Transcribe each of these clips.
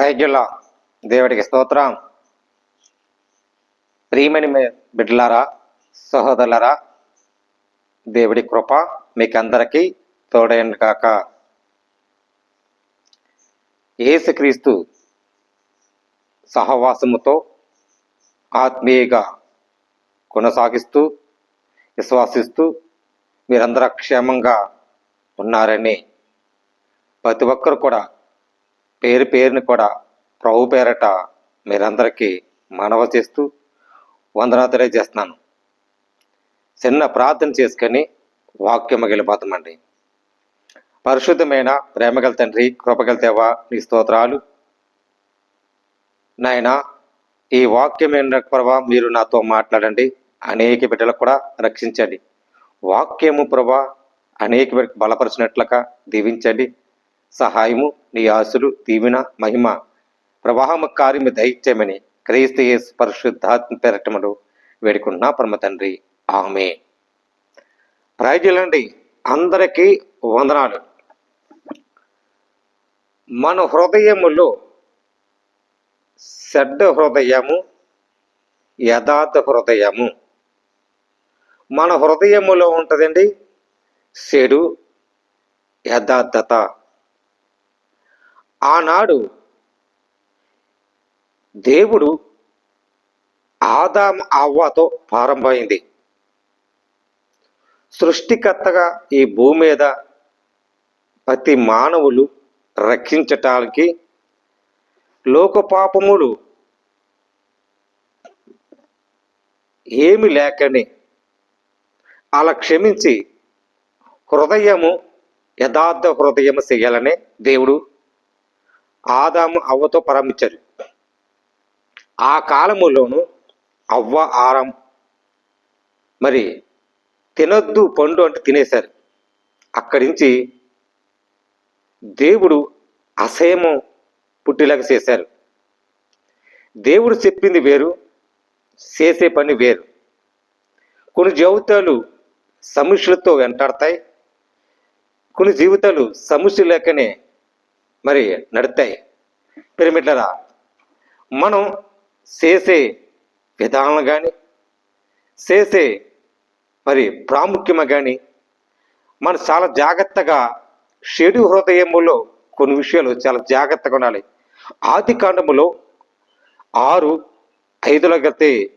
వైద్యుల దేవుడికి స్తోత్రం. ప్రియమణి మే- బిడ్డలారా సహోదరులరా దేవుడి కృప మీకందరికీ తోడైన కాక ఏసుక్రీస్తు సహవాసముతో ఆత్మీయగా కొనసాగిస్తూ విశ్వాసిస్తూ మీరందరూ క్షేమంగా ఉన్నారని ప్రతి ఒక్కరు కూడా పేరు పేరుని కూడా ప్రభు పేరట మీరందరికీ మనవ చేస్తూ వందనాలు తెలియజేస్తున్నాను. చిన్న ప్రార్థన చేసుకొని వాక్యం వెళ్ళిపోతామండి పరిశుద్ధమైన ప్రేమగల తండ్రి కృపగల దేవా నీ స్తోత్రాలు. నాయన ఈ వాక్యం ఏంటంటే ప్రభా మీరు నాతో మాట్లాడండి. అనేక బిడ్డలకు కూడా రక్షించండి. వాక్యము ప్రభా అనేక బలపరిచినట్లుగా దీవించండి. సహాయము నీ ఆశలు దీవెన మహిమ. ప్రవాహము కార్యము దైత్యమని క్రీస్తు పరిశుద్ధాత్మ పెరటములు వేడుకున్నా పరమ తండ్రి. ఆమె ప్రజలండి అందరికీ వందనాలు. మన హృదయములో చెడ్డ హృదయము యథార్థ హృదయము. మన హృదయములో ఉంటుందండి. చెడు యథార్థత. ఆనాడు దేవుడు ఆదాం అవ్వతో ప్రారంభమైంది. సృష్టికర్తగా ఈ భూమి మీద ప్రతి మానవులు రక్షించటానికి లోకపాపములు ఏమి లేకని అలా క్షమించి హృదయము యథార్థ హృదయము చేయాలనే దేవుడు ఆదాము అవ్వతో ప్రారంభించారు ఆ కాలములోను అవ్వ ఆరం మరి తినొద్దు పండు అంటే తినేశారు. అక్కడి నుంచి దేవుడు అసహ్యము పుట్టేలాగా చేశారు. దేవుడు చెప్పింది వేరు చేసే పని వేరు. కొన్ని జీవితాలు సమస్యలతో వెంటాడతాయి కొన్ని జీవితాలు సమస్య లేకనే మరి నడుతాయి. పిరమిడ్లరా మనం చేసే విధానం కానీ చేసే మరి ప్రాముఖ్యమ కానీ మనం చాలా జాగ్రత్తగా షెడు హృదయములో కొన్ని విషయాలు చాలా జాగ్రత్తగా ఉండాలి. ఆది కాండములో ఆరు ఐదులో గతే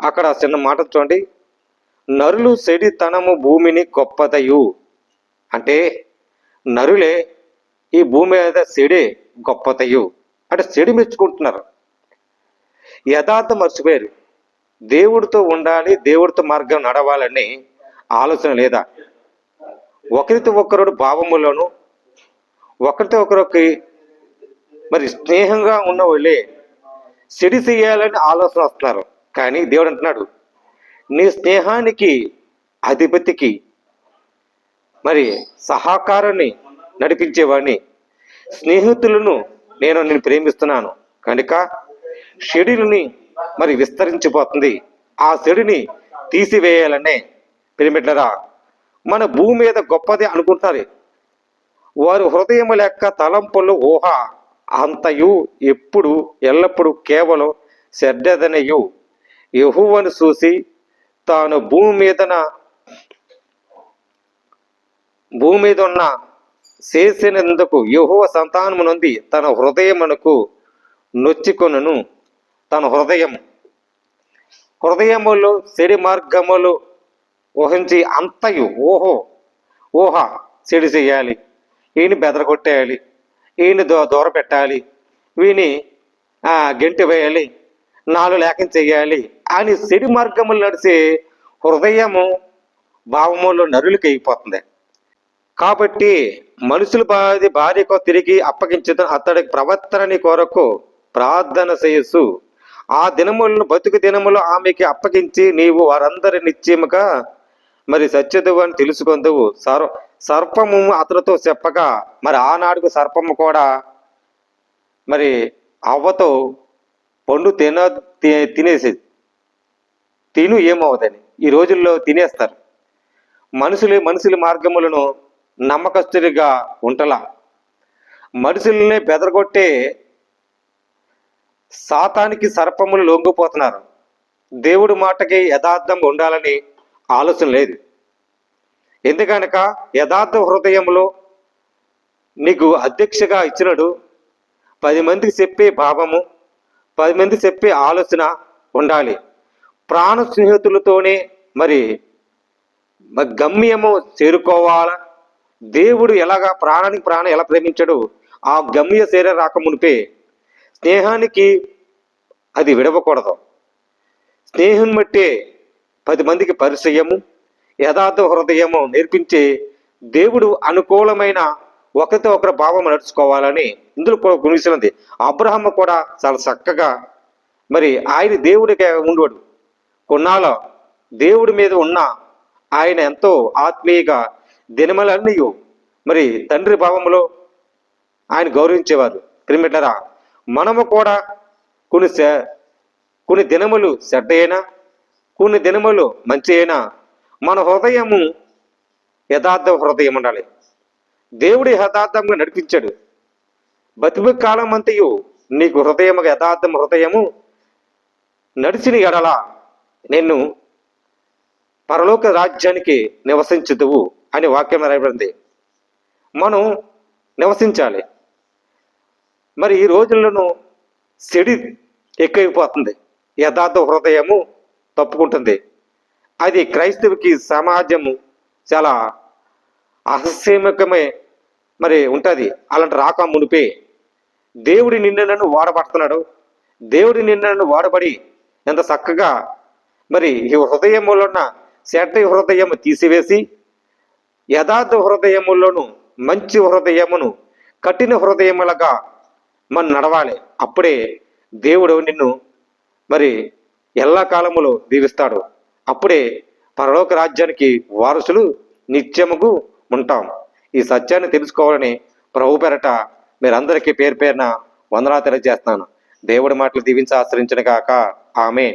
అక్కడ చిన్న మాట చూడండి. నరులు సెడితనము భూమిని గొప్పదయు. అంటే నరులే ఈ భూమి మీద సెడే గొప్పతయు అంటే సిడి మెచ్చుకుంటున్నారు. యథార్థం మర్చిపోయారు. దేవుడితో ఉండాలి దేవుడితో మార్గం నడవాలని ఆలోచన లేదా? ఒకరితో ఒకరు భావములను ఒకరితో ఒకరికి మరి స్నేహంగా ఉన్న వాళ్ళే సిడి చేయాలని ఆలోచన వస్తున్నారు. కానీ దేవుడు అంటున్నాడు నీ స్నేహానికి అధిపతికి మరి సహకారాన్ని నడిపించేవాడిని. స్నేహితులను నేను నేను ప్రేమిస్తున్నాను. కనుక షెడ్యూల్ని మరి విస్తరించిపోతుంది. ఆ చెడుని తీసివేయాలనే పిరమిడ్లరా? మన భూమి మీద గొప్పది అనుకుంటారు? వారు హృదయం లెక్క తలంపులు ఊహ అంతయు ఎప్పుడు ఎల్లప్పుడూ కేవలం చెడ్డదనయు యహువను చూసి తాను భూమి మీదన భూమి మీద ఉన్న చేసినందుకు యహువ సంతానము నుండి తన హృదయమునకు నొచ్చికొనును. తన హృదయం. హృదయములు చెడి మార్గములు ఊహించి అంతయు ఓహో ఊహ చెడి చేయాలి. ఈయన బెదరగొట్టేయాలి. ఈయన దూ దూర పెట్టాలి. వీని ఆ, గెంటి వేయాలి. నాలుగు లేఖం చేయాలి. అని చెడి మార్గములు నడిచే హృదయము భావములో నరులకి అయిపోతుంది కాబట్టి మనుషులు బాధి భార్యకు తిరిగి అప్పగించడం అతడి ప్రవర్తనని కొరకు ప్రార్థన చేయసు ఆ దినములను బతుకు దినములు ఆమెకి అప్పగించి నీవు వారందరి నిశ్చయముగా మరి సత్యదువు అని తెలుసుకొందువు. సర్ సర్పము అతనితో చెప్పగా మరి ఆనాడుకు సర్పము కూడా మరి అవ్వతో పండు తిన తి- తినేసేది తిను ఏమవుదని. ఈ రోజుల్లో తినేస్తారు. మనుషులు మనుషుల మార్గములను నమ్మకస్తుడిగా ఉంటలా. మనుషుల్ని బెదరగొట్టే సాతానికి సర్పములు లొంగిపోతున్నారు. దేవుడి మాటకి యథార్థం ఉండాలని ఆలోచన లేదు. ఎందుకనక యథార్థ హృదయంలో నీకు అధ్యక్షగా ఇచ్చినడు. పది మందికి చెప్పే భావము పది మంది చెప్పే ఆలోచన ఉండాలి. ప్రాణ స్నేహితులతోనే మరి గమ్యము చేరుకోవాలా? దేవుడు ఎలాగా ప్రాణానికి ప్రాణం ఎలా ప్రేమించాడు ఆ గమ్య శరీర రాక మునిపే స్నేహానికి అది విడవకూడదు. స్నేహం బట్టే పది మందికి పరిచయము యథార్థ హృదయము నేర్పించే దేవుడు అనుకూలమైన ఒకరితో ఒకరి భావం నడుచుకోవాలని ఇందులో కూడా గుణిస్తున్నది అబ్రహం కూడా చాలా చక్కగా మరి ఆయన దేవుడికి ఉండేవాడు. కొన్నాళ్ళ దేవుడి మీద ఉన్న ఆయన ఎంతో ఆత్మీయగా దినమలన్నీ మరి తండ్రి భావంలో ఆయన గౌరవించేవారు. క్రిమిటరా మనము కూడా కొన్ని కొన్ని దినములు చెడ్డ అయినా కొన్ని దినములు మంచి అయినా మన హృదయము యథార్థ హృదయం ఉండాలి దేవుడి యథార్థంగా నడిపించాడు. బతికి కాలం అంతయు నీకు హృదయము యథార్థం హృదయము నడిచిన ఎడల నిన్ను పరలోక రాజ్యానికి నివసించుదువు. అని వాక్యం రాయబడింది. మనం నివసించాలి. మరి ఈ రోజులను చెడి ఎక్కువైపోతుంది. యథార్థ హృదయము తప్పుకుంటుంది. అది క్రైస్తవుకి సమాజము చాలా అహస్యమకమే మరి ఉంటుంది. అలాంటి రాక మునిపే దేవుడి నిన్ను వాడబడుతున్నాడు. దేవుడి నిన్ను నన్ను వాడబడి ఎంత చక్కగా మరి ఈ హృదయములో ఉన్న శట హృదయము తీసివేసి యథార్థ హృదయములను మంచి హృదయమును కఠిన హృదయములుగా మనం నడవాలి. అప్పుడే దేవుడు నిన్ను మరి ఎల్ల కాలములో దీవిస్తాడు. అప్పుడే పరలోక రాజ్యానికి వారసులు నిత్యముకు ఉంటాం. ఈ సత్యాన్ని తెలుసుకోవాలని ప్రభు పెరట మీరందరికీ పేరు పేరున వందనా తెలియజేస్తున్నాను. దేవుడి మాటలు దీవించి ఆశ్రయించిన కాక ఆమె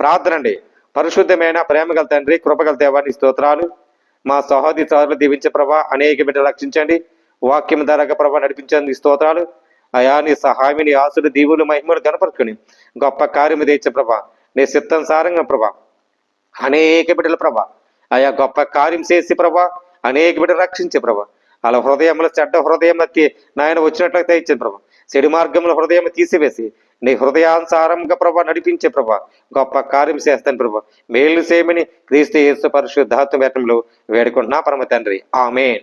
ప్రార్థన అండి పరిశుద్ధమైన ప్రేమగల తండ్రి కృపగల దేవాన్ని స్తోత్రాలు మా సహోది సోదరులు దీవించే ప్రభా అనేక బిడ్డలు రక్షించండి. వాక్యం ధరగా ప్రభా నడిపించండి స్తోత్రాలు. అయా నీ సహాయమిని ఆసులు దీవులు మహిమలు కనపరుచుకుని గొప్ప కార్యము తెచ్చే ప్రభా నీ సిత్తానుసారంగా ప్రభా. అనేక బిడ్డల ప్రభా ఆయా గొప్ప కార్యం చేసి ప్రభా అనేక బిడ్డలు రక్షించే ప్రభా. అలా హృదయంలో చెడ్డ హృదయం నాయన వచ్చినట్లయితే ఇచ్చింది ప్రభా. చెడు మార్గంలో హృదయం తీసివేసి నీ హృదయానుసారంగా ప్రభా నడిపించే ప్రభా. గొప్ప కార్యం చేస్తాను ప్రభా. మేలు సేమిని క్రీస్తు యేసు పరిశుద్ధాత్మ వేటంలో వేడుకుంటున్నా పరమ తండ్రి. ఆమె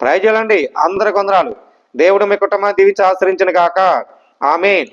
ప్రయోజనండి అందరి కొందరాలు దేవుడు మీ కుటుంబాన్ని దీవించి ఆశ్రయించిన కాక ఆమెన్.